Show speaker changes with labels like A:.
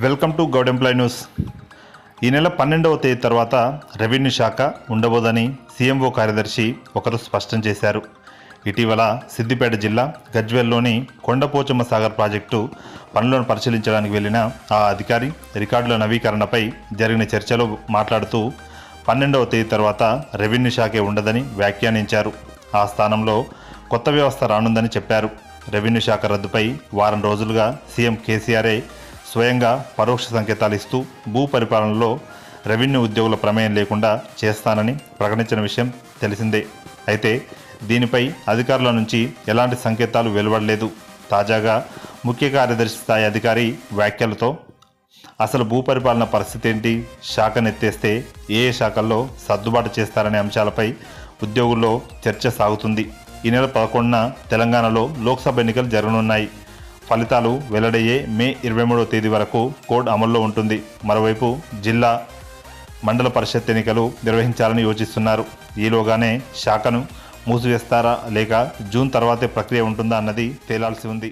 A: Welcome to Goud employ news. ఈ నెల పన్నెండవ తేదీ తర్వాత రెవెన్యూ శాఖ ఉండబోదని సీఎంఓ కార్యదర్శి ఒకరు స్పష్టం చేశారు. ఇటీవల సిద్దిపేట జిల్లా గజ్వేల్లోని కొండపోచమ్మ సాగర్ ప్రాజెక్టు పనులను పరిశీలించడానికి వెళ్ళిన ఆ అధికారి రికార్డుల నవీకరణపై జరిగిన చర్చలో మాట్లాడుతూ పన్నెండవ తేదీ తర్వాత రెవెన్యూ శాఖే ఉండదని వ్యాఖ్యానించారు. ఆ స్థానంలో కొత్త వ్యవస్థ రానుందని చెప్పారు. రెవెన్యూ శాఖ రద్దుపై వారం రోజులుగా సీఎం కేసీఆరే స్వయంగా పరోక్ష సంకేతాలు ఇస్తూ భూ పరిపాలనలో రెవెన్యూ ఉద్యోగుల ప్రమేయం లేకుండా చేస్తానని ప్రకటించిన విషయం తెలిసిందే. అయితే దీనిపై అధికారుల నుంచి ఎలాంటి సంకేతాలు వెలువడలేదు. తాజాగా ముఖ్య కార్యదర్శి స్థాయి అధికారి వ్యాఖ్యలతో అసలు భూ పరిపాలన పరిస్థితి ఏంటి? శాఖనెత్తేస్తే ఏ ఏ శాఖల్లో సర్దుబాటు చేస్తారనే అంశాలపై ఉద్యోగుల్లో చర్చ సాగుతుంది. ఈ నెల పదకొండున తెలంగాణలో లోక్సభ ఎన్నికలు జరగనున్నాయి. ఫలితాలు వెల్లడయ్యే మే ఇరవై మూడవ తేదీ వరకు కోడ్ అమల్లో ఉంటుంది. మరోవైపు జిల్లా మండల పరిషత్ ఎన్నికలు నిర్వహించాలని యోచిస్తున్నారు. ఈలోగానే శాఖను మూసివేస్తారా లేక జూన్ తర్వాతే ప్రక్రియ ఉంటుందా అన్నది తేలాల్సి ఉంది.